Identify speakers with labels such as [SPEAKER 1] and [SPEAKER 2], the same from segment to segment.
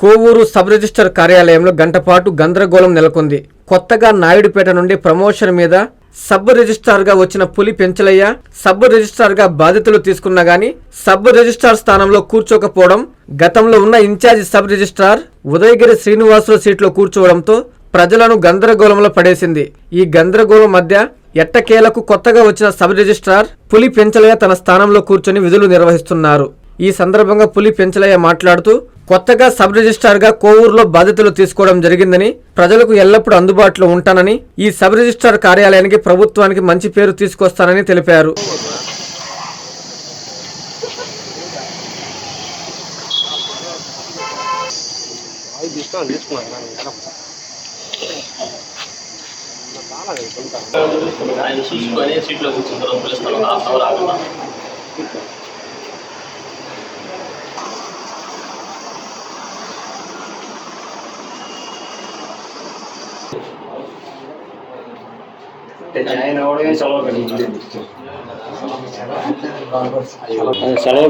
[SPEAKER 1] Kovur sub register కార్యాలయంలో గంటపాటు గందరగోళం నెలకొంది. కొత్తగా నాయుడుపేట నుండి ప్రమోషన్ మీద సబ్ రిజిస్ట్రార్గా వచ్చిన పులి పెంచలయ్య సబ్ రిజిస్ట్రార్గా బాధ్యతలు తీసుకున్నా గాని సబ్ రిజిస్ట్రార్ స్థానంలో కూర్చోకపోవడం గతంలో ఉన్న ఇన్ఛార్జి సబ్ రిజిస్ట్రార్ ఉదయగిరి శ్రీనివాసుల సీట్లో కూర్చోవడంతో ప్రజలను గందరగోళంలో పడేసింది. ఈ గందరగోళం మధ్య ఎట్టకేలకు కొత్తగా వచ్చిన సబ్ రిజిస్ట్రార్ పులి పెంచలయ్య తన స్థానంలో కూర్చొని విధులు నిర్వహిస్తున్నారు. ఈ సందర్భంగా పులి పెంచలయ్య మాట్లాడుతూ కొత్తగా సబ్ రిజిస్ట్రార్గా కోవూరులో బాధ్యతలు తీసుకోవడం జరిగిందని ప్రజలకు ఎల్లప్పుడూ అందుబాటులో ఉంటానని ఈ సబ్ రిజిస్ట్రార్ కార్యాలయానికి ప్రభుత్వానికి మంచి పేరు తీసుకొస్తానని తెలిపారు.
[SPEAKER 2] ఆయన చూసుకొని సీట్లో కూర్చుంటారు పిలుస్తాను హాఫ్ అవర్ ఆగమా
[SPEAKER 3] సెలవు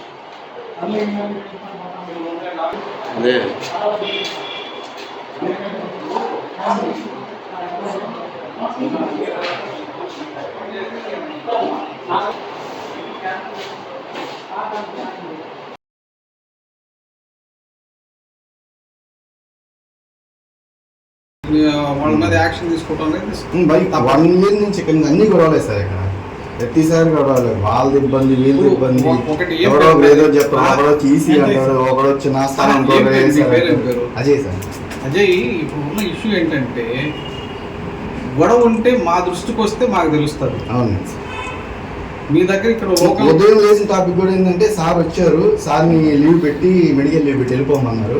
[SPEAKER 3] అదే.
[SPEAKER 4] వాళ్ళ మీద యాక్షన్ తీసుకోవడం అనేది
[SPEAKER 5] బై వన్ ఇయర్ నుంచి ఇక్కడ అన్ని గొడవలే సార్ ఇక్కడ. ప్రతిసారి గొడవలే వాళ్ళది ఇబ్బంది వీళ్ళది ఇబ్బంది. ఎవడో
[SPEAKER 4] పేరు?
[SPEAKER 5] ఏదో చెప్తారు ఒకడో అంటాడు
[SPEAKER 4] చేశారు?
[SPEAKER 5] ఒకడు వచ్చి నా స్థానం? అజయ్ సార్.
[SPEAKER 4] అజయ్ ఇప్పుడు ఉన్న ఇష్యూ ఏంటంటే గొడవ ఉంటే మా దృష్టికి వస్తే మాకు తెలుస్తుంది.
[SPEAKER 5] అవును.
[SPEAKER 4] మీ దగ్గర ఇక్కడ
[SPEAKER 5] ఉదయం లేచిన టాపిక్ కూడా ఏంటంటే సార్ వచ్చారు సార్ని లీవ్ పెట్టి మెడికల్ లీవ్ పెట్టి వెళ్ళిపోమన్నారు.